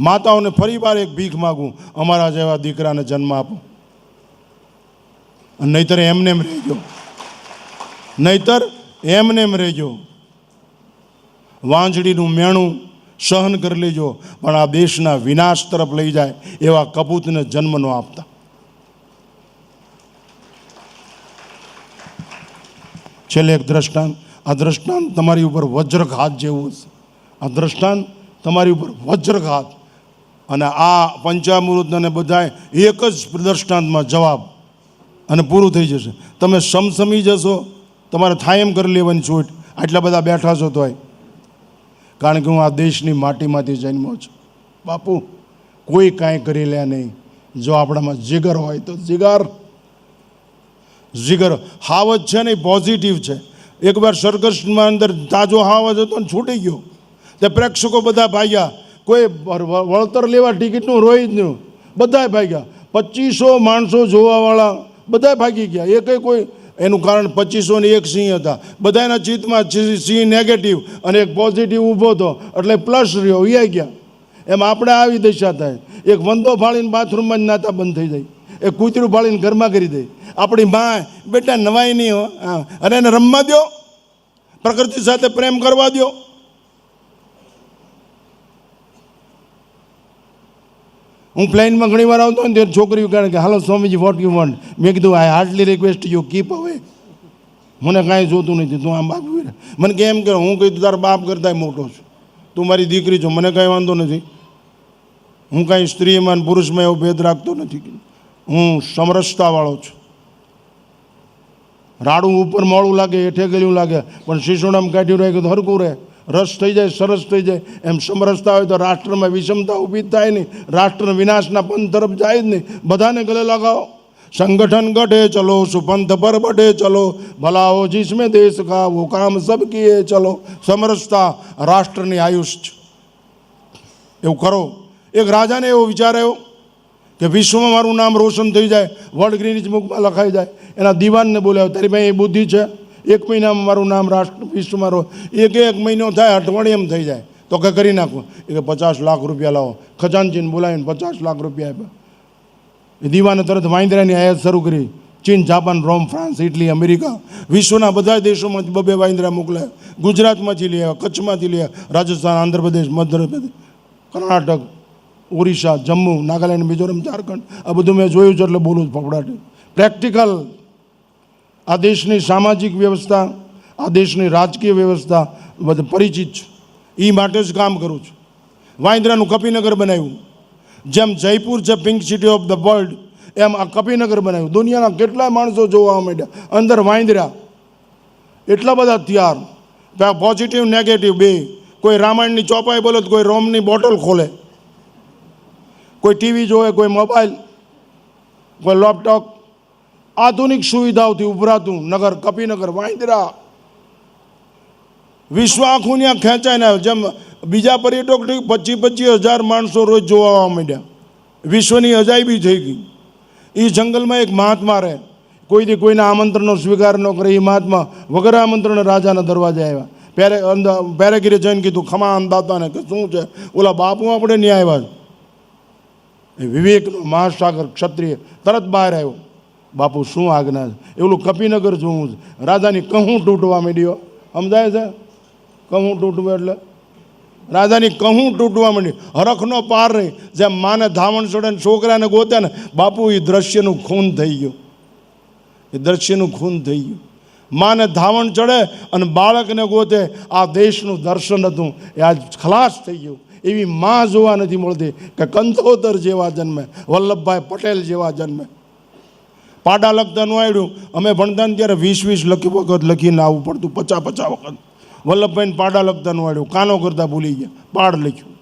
માતાઓને ફરીવાર એક ભીખ માગું, અમારા જેવા દીકરાને જન્મ આપો. નહીતર એમને એમ રહેજો. નહીતર એમને એમ રહેજો. વાંજળીનું મેણું સહન કરી લેજો, પણ આ દેશના વિનાશ તરફ લઈ જાય એવા કપૂતને જન્મ ન આપતા. છેલ્લે એક દ્રષ્ટાંત. આ દ્રષ્ટાંત તમારી ઉપર વજ્રઘાત જેવું હશે. આ દ્રષ્ટાંત તમારી ઉપર વજ્રઘાત. અને આ પંચામૃતને બધાય એક જ દૃષ્ટાંતમાં જવાબ અને પૂરું થઈ જશે. તમે સમસમી જશો, તમારે થાય એમ કરી લેવાની છૂટ. આટલા બધા બેઠા છો તોય. કારણ કે હું આ દેશની માટીમાંથી જન્મ્યો છું. બાપુ, કોઈ કાંઈ કરી લે નહીં. જો આપણામાં જીગર હોય તો જીગર. જીગર હાવજ છે ને પોઝિટિવ છે. એકવાર સર્કસમાં અંદર તાજો હાવજ હતો ને, છૂટી ગયો. તે પ્રેક્ષકો બધા ભાગ્યા. કોઈ વળતર લેવા ટિકિટનું રોઈ જ નહીં. બધા ભાગ્યા. પચીસો માણસો જોવાવાળા બધા ભાગી ગયા. એકે કોઈ એનું કારણ પચીસો ને એક સિંહ હતા. બધાના ચિત્તમાં સિંહ નેગેટિવ અને એક પોઝિટિવ ઊભો હતો. એટલે પ્લસ રહ્યો. એ ગયા. એમ આપણે આવી દશા થાય. એક વંદો ફાળીને બાથરૂમમાં જ નાતા બંધ થઈ જાય. એક કૂતરું ફાળીને ઘરમાં કરી દે. આપણી માં, બેટા નવાઈ નહીં અને એને રમવા દો પ્રકૃતિ સાથે પ્રેમ કરવા દો હું પ્લેનમાં ઘણી વાર આવતો ને ત્યારે છોકરી કારણ કે, hello Swamiji what you want મેં કીધું I hardly request you keep away મને કાંઈ જોતું નથી, તું આમ બાપ. મને કે એમ કે, હું કીધું તારા બાપ કરતાંય મોટો છું. તું મારી દીકરી છો. મને કાંઈ વાંધો નથી. હું કાંઈ સ્ત્રીમાં અને પુરુષમાં એવો ભેદ રાખતો નથી. હું સમરસતાવાળો છું. રાડું ઉપર મોડું લાગે, હેઠે ગયું લાગે, પણ શિશુડામાં કાઢ્યું રહે તો હરકું રહે. રસ થઈ જાય, સરસ થઈ જાય. એમ સમરસતા હોય તો રાષ્ટ્રમાં વિષમતા ઊભી થાય નહીં. રાષ્ટ્ર વિનાશના પંથ તરફ જાય જ નહીં. બધાને ગલે લગાવો. સંગઠન ગઢે ચલો, સુપંથ પર બઢે ચલો. ભલાઓ જીસમે દેશ કા વો કામ સબ કીએ ચલો. સમરસતા રાષ્ટ્રની આયુષ છે. એવું કરો. એક રાજાને એવો વિચાર આવ્યો કે વિશ્વમાં મારું નામ રોશન થઈ જાય, વર્લ્ડ ગ્રીનિજ બુકમાં લખાઈ જાય. એના દીવાનને બોલાવ્યો, તારી પાસે એ બુદ્ધિ છે? એક મહિનામાં મારું નામ રાષ્ટ્ર વિશ્વમાં રહો એક એક મહિનો થાય અઠવાડિયમ થઈ જાય. તો કે કરી નાખો. એ કે પચાસ લાખ રૂપિયા લાવો. ખજાનચીને બોલાવીને પચાસ લાખ રૂપિયા આપ્યા. એ દીવાને તરત વાંદરાની આયાત શરૂ કરી. ચીન, Japan, Rome, France, Italy, America, વિશ્વના બધા દેશોમાંથી બબે વાંદરા મોકલે ગુજરાતમાંથી લઈ આવ્યા કચ્છમાંથી લઈ આવ્યા રાજસ્થાન, આંધ્રપ્રદેશ, મધ્યપ્રદેશ, કર્ણાટક, ઓરિસ્સા, જમ્મુ, નાગાલેન્ડ, મિઝોરમ, ઝારખંડ. આ બધું મેં જોયું છે એટલે બોલું ફફડાટી. પ્રેક્ટિકલ આ દેશની સામાજિક વ્યવસ્થા, આ દેશની રાજકીય વ્યવસ્થા બધું પરિચિત છું. એ માટે જ કામ કરું છું. વાંદરાનું કપીનગર બનાવ્યું. જેમ જયપુર છે pink city of the world, એમ આ કપીનગર બનાવ્યું. દુનિયાના કેટલાય માણસો જોવા માંડ્યા. અંદર વાંદરા. એટલા બધા તૈયાર. પોઝિટિવ નેગેટિવ બે. કોઈ રામાયણની ચોપાઈ બોલે કોઈ રોમની બોટલ ખોલે. કોઈ ટીવી જોવે, કોઈ મોબાઈલ, કોઈ લેપટોપ આધુનિક સુવિધાઓથી ઉભરાતું નગર કપિનગર, વાંદરા. વિશ્વ આખું ત્યાં ખેંચાઈને આવે જેમ બીજા પર્યટક પચીસ પચીસ હજાર માણસો રોજ જોવા માંડ્યા. વિશ્વની અજાયબી થઈ ગઈ. એ જંગલમાં એક મહાત્મા રહે. કોઈ દી કોઈના આમંત્રણનો સ્વીકાર ન કરે. એ મહાત્મા વગર આમંત્રણ રાજાના દરવાજે આવ્યા. પહેરે અંદર પહેરેગીરે જઈને કીધું ખમા અંદાતાને કે શું છે? ઓલા બાપુ આપણે ન્યાય આવ્યા વિવેક મહાસાગર ક્ષત્રિય તરત બહાર આવ્યો. બાપુ શું આજ્ઞા છે? એવું કપિનગર જોવું છે રાજાની કહું તૂટવા માંડ્યો. સમજાય છે? કહું તૂટવું એટલે? રાજાની કહું તૂટવા માંડી હરખનો પાર રહી. જેમ માને ધાવણ ચડે ને છોકરાને ગોતે ને, બાપુ એ દ્રશ્યનું ખૂન થઈ ગયું. એ દ્રશ્યનું ખૂન થઈ ગયું. માને ધાવણ ચડે અને બાળકને ગોતે. આ દેશનું દર્શન હતું. એ આજ ખલાસ થઈ ગયું. એવી માં જોવા નથી મળતી કે કંથોતર જેવા જન્મે, વલ્લભભાઈ પટેલ જેવા જન્મે. પાડા લખતાનું આવડ્યું અમે ભણતા ને ત્યારે વીસ વીસ લખી વખત લખીને આવવું પડતું, પચાસ પચાસ વખત. વલ્લભભાઈને પાડા લખતાનું આવડ્યું કાનો કરતાં ભૂલી ગયા. પાડ લખ્યું.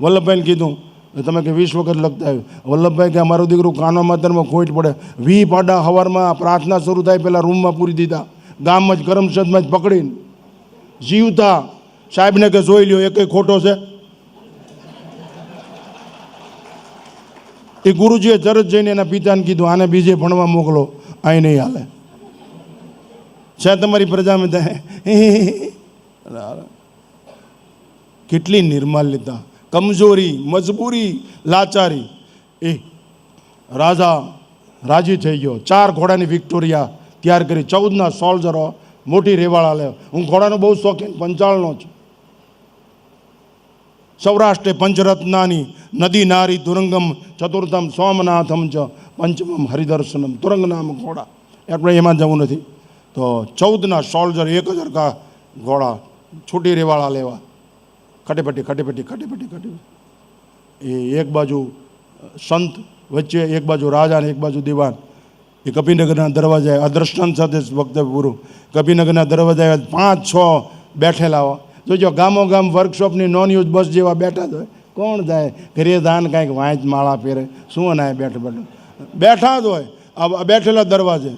વલ્લભભાઈને કીધું તમે કે વીસ વખત લખતા આવ્યું. વલ્લભભાઈ કે અમારું દીકરું કાનો માતરમાં ખોટ પડે. વી પાડા હવારમાં પ્રાર્થના શરૂ થાય પહેલાં રૂમમાં પૂરી દીધા. ગામમાં જ, કરમસદમાં જ પકડીને જીવતા. સાહેબને કે, જોઈ લ્યો એ કંઈ ખોટો છે. એ ગુરુજીએ તરત જઈને એના પિતાને કીધું, આને બીજે ભણવા મોકલો, અહીં નહીં હાલે. છે તમારી પ્રજામાં કેટલી નિર્માલ્યતા, કમજોરી, મજબૂરી, લાચારી. એ રાજા રાજી થઈ ગયો. ચાર ઘોડાની વિક્ટોરિયા તૈયાર કરી. ચૌદના સોલ્જરો મોટી રેવાળા લે. હું ઘોડાનો બહુ શોખીન, પંચાળનો છું. સૌરાષ્ટ્રે પંચરત્નાની નદી નારી તુરંગમ ચતુર્થમ સોમનાથમ ચ પંચમમ હરિદર્શનમ તુરંગ નામ ઘોડા આપણે એમાં જવું નથી તો ચૌદના સોલ્જર એક હજાર કા ઘોડા છૂટી રેવાળા લેવા ખટેપટી ખટેપટી ખટેપટી ખટેપટ્ટી એ એક બાજુ સંત વચ્ચે એક બાજુ રાજા અને એક બાજુ દીવાન એ કપિનગરના દરવાજાએ આ દ્રષ્ટાંત સાથે વક્તવ્ય પૂરું કપિનગરના દરવાજાએ પાંચ છ બેઠેલા જોજો ગામો ગામ વર્કશોપની નોન બસ જેવા બેઠા જ હોય કોણ જાય? ઘરે દાન કાંઈક વાંચ માળા પહેરે. શું ના બેઠા બેઠા? બેઠા જ હોય. આ બેઠેલા દરવાજે.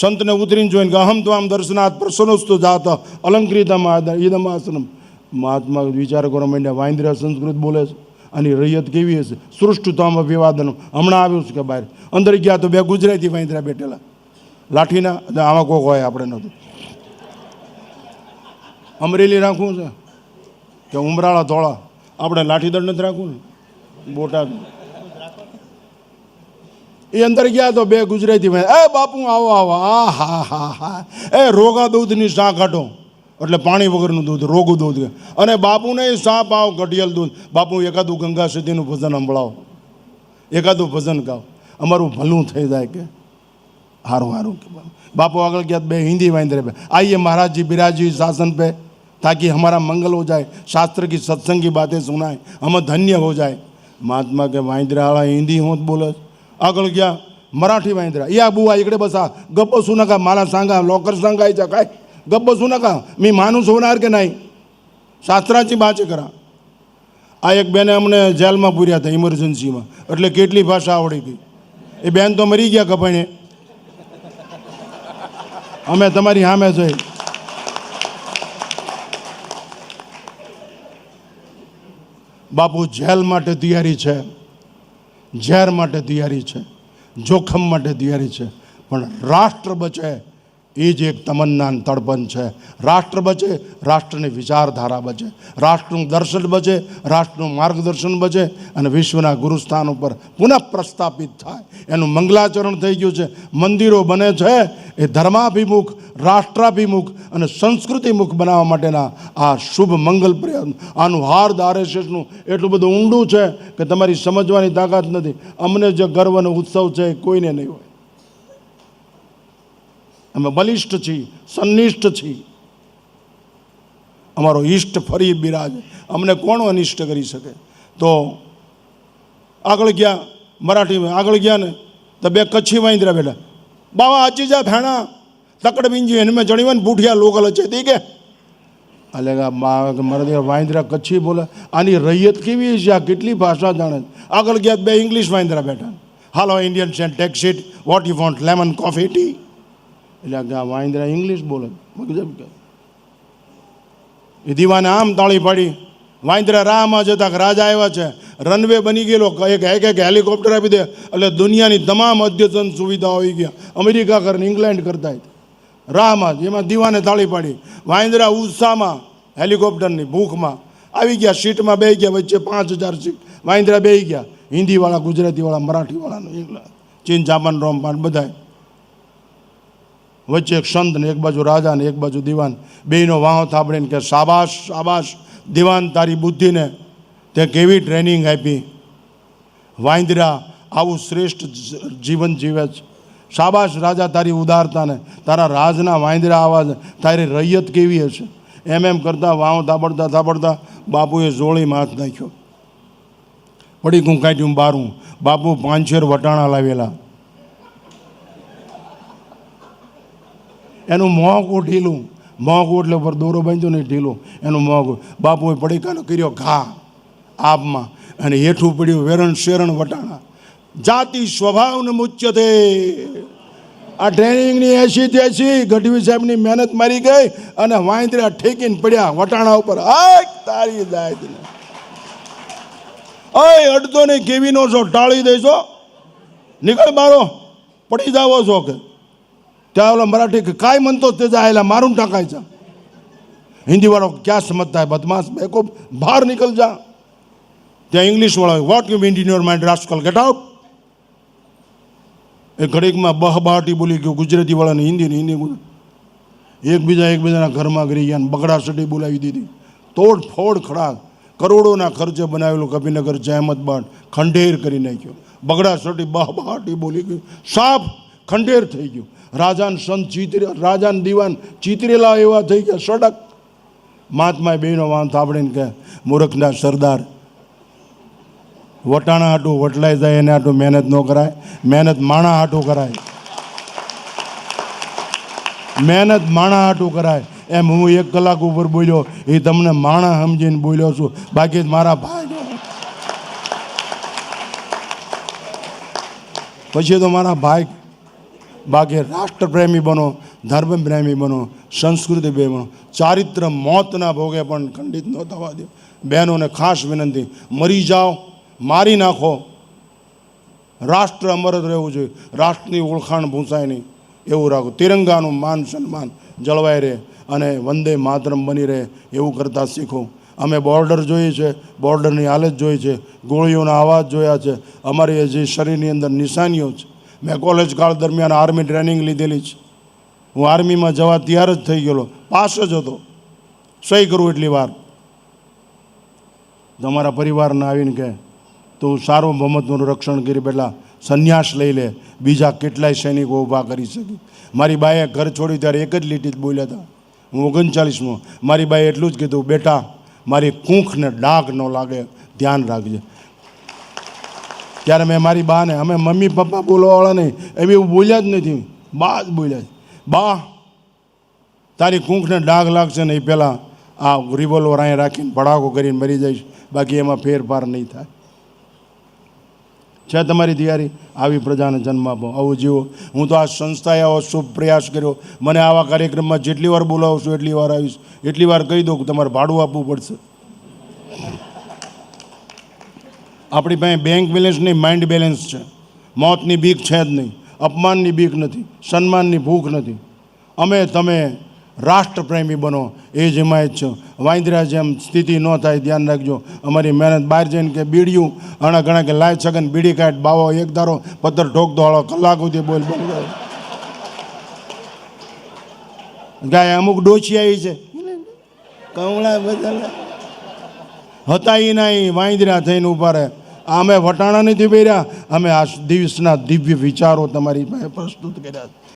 સંતને ઉતરીને જોઈને કે અહમ તો આમ દર્શનાથ પ્રસન્નસ્તુ જાત. અલંકૃત ઈદમ આસનમ. મહાત્મા વિચાર કરો માંડ્યા વાંદરા સંસ્કૃત બોલે છે. આની રૈયત કેવી હશે? સૃષ્ટતામ અભિવાદન હમણાં આવ્યું છે કે બહાર. અંદર ગયા તો બે ગુજરાતી વાંદરા બેઠેલા. લાઠીના? આમાં કોક હોય, આપણે નથી. અમરેલી રાખવું છે? કે ઉમરાળા ધોળા? આપણે લાઠીદળ નથી રાખવું ને? બોટાદ. એ અંદર ગયા તો બે ગુજરાતી ભાઈ, એ બાપુ, આવો આવો. આ, હા હા હા. એ રોગા દૂધની શાહ કાઢો. એટલે પાણી વગરનું દૂધ, રોગું દૂધ અને બાપુને શાહ પાવ ઘટિયલ દૂધ. બાપુ, એકાદું ગંગા સુધીનું ભજન સંભળાવો. એકાદું ભજન ગાઓ. અમારું ભલું થઈ જાય કે. હારું હારું. કે બાપુ આગળ ગયા બે હિન્દી વાંદરે આઈએ મહારાજ બિરાજી, શાસન પે. ताकि हमारा मंगल हो जाए शास्त्र की सत्संग की बातें सुनाए हम धन्य हो जाए महात्मा के वायद्राळा हिंदी होत बोलत આગળ ગયા मराठी वायद्रा या बुवा इकडे बसा गप्प बसू नका मला सांगा लॉकर सांगायचा काय गप्प बसू नका मी माणूस होणार की नाही શાસ્ત્રાજી બાચે કરા આ એક બેને અમને જેલમાં પૂર્યા હતા ઇમરજન્સીમાં એટલે કેટલી ભાષા આવડી હતી એ બેન તો મરી ગયા કપાણે અમે તમારી સામે જોઈ બાપુ જેલ માટે તૈયારી છે, ઝેર માટે તૈયારી છે, જોખમ માટે તૈયારી છે, પણ રાષ્ટ્ર બચે એ જ એક તમન્ના અને તડપણ છે. રાષ્ટ્ર બચે, રાષ્ટ્રની વિચારધારા બચે, રાષ્ટ્રનું દર્શન બચે, રાષ્ટ્રનું માર્ગદર્શન બચે અને વિશ્વના ગુરુસ્થાન ઉપર પુનઃ પ્રસ્થાપિત થાય. એનું મંગલાચરણ થઈ ગયું છે. મંદિરો બને છે. એ ધર્માભિમુખ રાષ્ટ્રાભિમુખ અને સંસ્કૃતિમુખ બનાવવા માટેના આ શુભ મંગલ પ્રયત્ન આનું હાર્દ આરએસએસનું એટલું બધું ઊંડું છે કે તમારી સમજવાની તાકાત નથી. અમને જે ગર્વ અને ઉત્સવ છે એ કોઈને નહીં હોય. અમે બલિષ્ઠ છીએ સન્નિષ્ઠ છીએ. અમારો ઈષ્ટ ફરી બિરાજ. અમને કોણ અનિષ્ટ કરી શકે? તો આગળ ગયા, મરાઠીમાં આગળ ગયા ને, તો બે કચ્છી વાંદરા બેઠા. બાવા અચી જા ભેણા. તકડ બીંજી એને મેં જણીવન બુઢિયા લોકલ છે. તી કે અલે મારા વાંદરા કચ્છી બોલે. આની રૈયત કેવી છે? આ કેટલી ભાષા જાણે આગળ ગયા બે ઇંગ્લિશ વાંદરા બેઠા. Hello Indian saint takes seat what you want lemon coffee tea એટલે આ વાંદરા ઇંગ્લિશ બોલે એ દીવાને આમ તાળી પાડી. વાંદરા રાહમાં જતા રાજા આવ્યા છે. રનવે બની ગયેલો. એક એક એક હેલિકોપ્ટર આપી દે. એટલે દુનિયાની તમામ અદ્યતન સુવિધાઓ આવી ગયા. અમેરિકા કરીને ઇંગ્લેન્ડ કરતા રાહમાં જેમાં દીવાને તાળી પાડી. વાંદરા ઉત્સાહમાં હેલિકોપ્ટરની ભૂખમાં. આવી ગયા, સીટમાં બે ગયા, વચ્ચે પાંચ હજાર સીટ. વાંદરા બે ગયા. હિન્દીવાળા, ગુજરાતીવાળા, મરાઠીવાળાનું એકલા ચીન, જાપાન રોમપાન બધા વચ્ચે એક સંત ને એક બાજુ રાજા ને એક બાજુ દિવાન. બેયનો વાહો થાબડીને કે, શાબાશ શાબાશ, દિવાન, તારી બુદ્ધિને તે કેવી ટ્રેનિંગ આપી? વાંદરા આવું શ્રેષ્ઠ જીવન જીવે છે. શાબાશ રાજા, તારી ઉદારતાને. તારા રાજના વાંદરા આવાજ, તારી રૈયત કેવી હશે? એમ એમ કરતાં વાવ થાબડતા થાબડતા બાપુએ જોળીમાં હાથ નાખ્યો. પડી કું કાઢ્યું બારું? બાપુ પાંચેર વટાણા લાવેલા. એનું મોંઘું ઢીલું. મોંઘું એટલે ઉપર દોરો બાંધ્યો નહીં ઢીલું. એનું મોંઘું બાપુએ પડીકાનો કર્યો ઘા આપમાં અને હેઠું પડ્યું વેરણ શેરણ વટાણા. જાતિ સ્વભાવને મુચ્યતે. આ ટ્રેનિંગની એસી તેસી ગઢવી સાહેબની મહેનત મારી ગઈ અને વાંદરા ઠેકીને પડ્યા વટાણા ઉપર. આક તારી દાય અય અડધો ને કેવીનો છો? ટાળી દેજો. નીકળ મારો પડી જાવો છો કે? ત્યાં ઓલો મરાઠી કાંઈ મનતો તે જાય એટલે મારું ટાંકાય છે હિન્દીવાળો, ક્યાં સમજતા બદમાશ બેકો બહાર નીકળ જા. ત્યાં ઇંગ્લિશવાળો what you mean in your mind રાજકોલ get out એ ઘડીકમાં બહબાટી બોલી ગયો, ગુજરાતીવાળાને હિન્દી ને હિન્દી એકબીજા એકબીજાના ઘરમાં ગરી ગયા બગડાસટી બોલાવી દીધી. તોડફોડ ખડા કરોડોના ખર્ચે બનાવેલું કપિનગર જહેમત બાદ ખંડેર કરી નાખ્યો. બગડાસટી બહબાટી બોલી ગયું. સાફ ખંડેર થઈ ગયું. રાજાન સંત ચીતરે, રાજાન દિવાન ચીતરેલા એવા થઈ ગયા, સડક. મહાત્માએ બેનો વાંધ આપણે કે મૂર્ખના સરદાર વટાણા હાટું વટલાઈ જાય એને હાટું મહેનત ન કરાય. મહેનત માણા હાટું કરાય. મહેનત માણા હાટું કરાય. એમ હું એક કલાક ઉપર બોલ્યો, એ તમને માણા સમજીને બોલ્યો છું. બાકી મારા ભાઈ પછી તો મારા ભાઈ બાકી રાષ્ટ્રપ્રેમી બનો, ધર્મપ્રેમી બનો, સંસ્કૃતિ બનો. ચારિત્ર મોતના ભોગે પણ ખંડિત ન થવા દો. બહેનોને ખાસ વિનંતી, મરી જાઓ. મારી નાખો. રાષ્ટ્ર અમર જ રહેવું જોઈએ. રાષ્ટ્રની ઓળખાણ ભૂંસાય નહીં. એવું રાખો. તિરંગાનું માન સન્માન જળવાઈ રહે અને વંદે માતરમ બની રહે એવું કરતાં શીખો. અમે બોર્ડર જોઈએ છે. બોર્ડરની હાલત જોઈ છે. ગોળીઓના અવાજ જોયા છે. અમારી જે શરીરની અંદર નિશાનીઓ છે. મેં કોલેજ કાળ દરમિયાન આર્મી ટ્રેનિંગ લીધેલી છે. હું આર્મીમાં જવા તૈયાર જ થઈ ગયેલો. પાસ જ હતો. સહી કરું એટલી વાર. તમારા પરિવારને આવીને કહે તું સાર્વભૌમત્વનું રક્ષણ કરી પહેલાં સંન્યાસ લઈ લે. બીજા કેટલાય સૈનિકો ઊભા કરી શકે. મારી બાએ ઘર છોડી ત્યારે એક જ લીટી જ બોલ્યા હતા. હું ઓગણચાલીસમાં. મારી બાએ એટલું જ કીધું, બેટા, મારી કૂંખને ડાઘ ન લાગે. ધ્યાન રાખજે. ત્યારે મેં મારી બાને, અમે મમ્મી, પપ્પા બોલવાવાળા નહીં. એવી એવું બોલ્યા જ નથી. બા જ બોલ્યા બા, તારી કૂંખને ડાઘ લાગશે ને એ પહેલાં આ રિવોલ્વર અહીંયા રાખીને ભડાકો કરીને મરી જઈશ. બાકી એમાં ફેરફાર નહીં થાય. છે તમારી તૈયારી, આવી પ્રજાને જન્મ આપો. આવું જીવો. હું તો આ સંસ્થાએ આવો શુભ પ્રયાસ કર્યો. મને આવા કાર્યક્રમમાં જેટલી વાર બોલાવશો એટલી વાર આવીશ. એટલી વાર કહી દઉં કે તમારે ભાડું આપવું પડશે. આપણી પાસે બેંક બેલેન્સ નહીં માઇન્ડ બેલેન્સ છે. મોતની બીક છે જ નહીં. અપમાનની બીક નથી. સન્માનની ભૂખ નથી. અમે, તમે રાષ્ટ્રપ્રેમી બનો, એ જ હિમાયત છે. વાંદરા જેમ સ્થિતિ ન થાય, ધ્યાન રાખજો. અમારી મહેનત બહાર જઈને કે બીડિયું આણા ઘણા કે લાય છગન, બીડી કાઢ, બાવો એક ધારો, પથ્થર ઢોક હાલો કલાક સુધી બોલ બોલ. ગાય અમુક ડોચી આવી છે. કમળા બધા હતા એ નહીં વાંદરા થઈને ઊભા રહે. અમે વટાણા નથી પહેર્યા. અમે આ દિવસના દિવ્ય વિચારો તમારી પાસે પ્રસ્તુત કર્યા છે.